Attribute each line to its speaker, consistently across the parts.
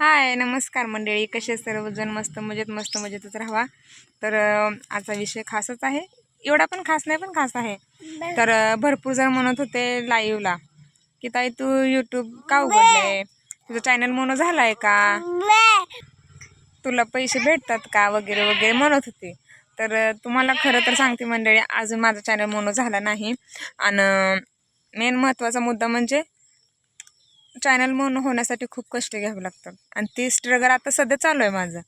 Speaker 1: हाय नमस्कार मंडळी. कसे सर्वजण? मस्त मजेत मस्त मजेतच राहावा. तर आजचा विषय खासच आहे. एवढा पण खास नाही पण खास आहे. तर भरपूर जण म्हणत होते लाईव्हला की ताई तू यूट्यूब का उघडले? तुझं चॅनल मोनो झाला आहे का? तुला पैसे भेटतात का? वगैरे वगैरे म्हणत होते. तर तुम्हाला खरं तर सांगते मंडळी अजून माझा चॅनल मोनो झाला नाही. आणि मेन महत्त्वाचा मुद्दा म्हणजे चॅनल म्हणून होण्यासाठी खूप कष्ट घ्यावे लागतात. आणि ते स्ट्रगल आता सध्या चालू आहे माझं.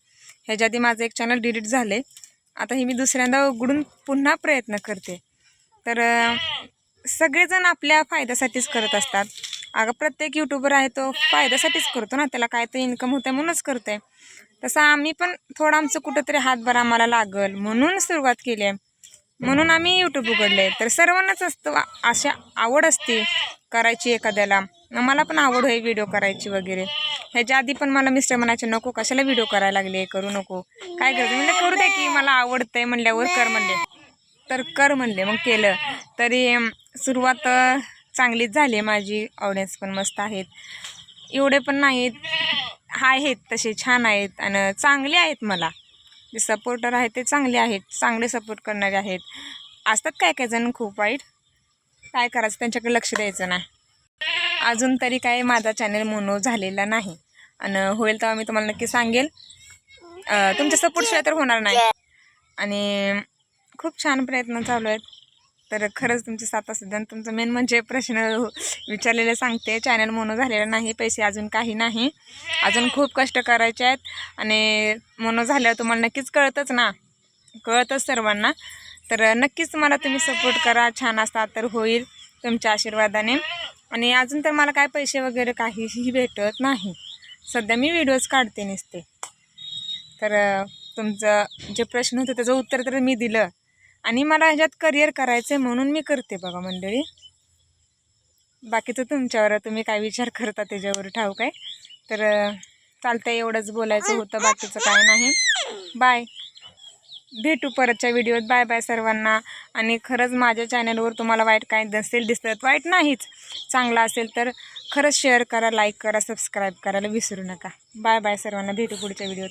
Speaker 1: ह्याच्या आधी माझं एक चॅनल डिलीट झाले आता हे मी दुसऱ्यांदा उघडून पुन्हा प्रयत्न करते. तर सगळेजण आपल्या फायद्यासाठीच करत असतात. अगं प्रत्येक यूट्यूबर आहे तो फायद्यासाठीच करतो ना. त्याला काय तर इन्कम होतं म्हणूनच करते तसं आम्ही पण थोडं आमचं कुठंतरी हातभार आम्हाला लागल म्हणून सुरुवात केली आहे. म्हणून आम्ही यूट्यूब उघडले तर सर्वांनाच असतं अशी अशा आवड असते करायची एखाद्याला. मला पण आवड आहे व्हिडिओ करायची वगैरे. ह्याच्या आधी पण मला मिस्टर म्हणायचे नको कशाला व्हिडिओ करायला लागले करू नको. काय करते? म्हणजे करू दे की मला आवडतंय. म्हणल्यावर कर म्हणले. तर कर म्हणले मग केलं. तरी सुरुवात चांगलीच झाली आहे माझी. ऑडियन्स पण मस्त आहेत. एवढे पण नाहीत. आहेत तसे छान आहेत आणि चांगले आहेत मला. जे सपोर्टर आहेत ते चांगले आहेत. चांगले सपोर्ट करणारे आहेत. असतात काय काय जण खूप वाईट काय करायचं? त्यांच्याकडे लक्ष द्यायचं नाही. अजून तरी काय माझा चॅनल मोनो झालेला नाही. आणि होईल तेव्हा मी तुम्हाला नक्की सांगेल. तुमच्या सपोर्टशिवाय तर होणार नाही. आणि खूप छान प्रयत्न चालू आहेत. तर खरंच तुमची साथ असू आणि तुमचं मेन म्हणजे प्रश्न विचारलेले सांगते. चॅनल मोनो झालेला नाही. पैसे अजून काही नाही. अजून खूप कष्ट करायचे आहेत. आणि मोनो झाल्यावर तुम्हाला नक्कीच कळतंच ना. कळतंच सर्वांना. तर नक्कीच मला तुम्ही सपोर्ट करा. छान असतात तर होईल. तुमच्या आशीर्वादाने. आणि अजून तर मला काय पैसे वगैरे काहीही भेटत नाही. सध्या मी व्हिडिओज काढते नसते. तर तुमचं जे प्रश्न होते त्याचं उत्तर तर मी दिलं. आणि मला ह्याच्यात करिअर करायचं आहे म्हणून मी करते बघा मंडळी. बाकीचं तुमच्यावर तुम्ही काय विचार करता त्याच्यावर ठाऊक आहे. तर चालतं एवढंच बोलायचं होतं बाकीचं काय नाही. बाय भेटू परतच्या व्हिडिओत. बाय बाय सर्वांना. आणि खरंच माझ्या चॅनलवर तुम्हाला वाईट काय नसेल दिसत वाईट नाहीच. चांगला असेल तर खरंच शेअर करा लाईक करा सबस्क्राईब करायला विसरू नका. बाय बाय सर्वांना. भेटू पुढच्या व्हिडिओत.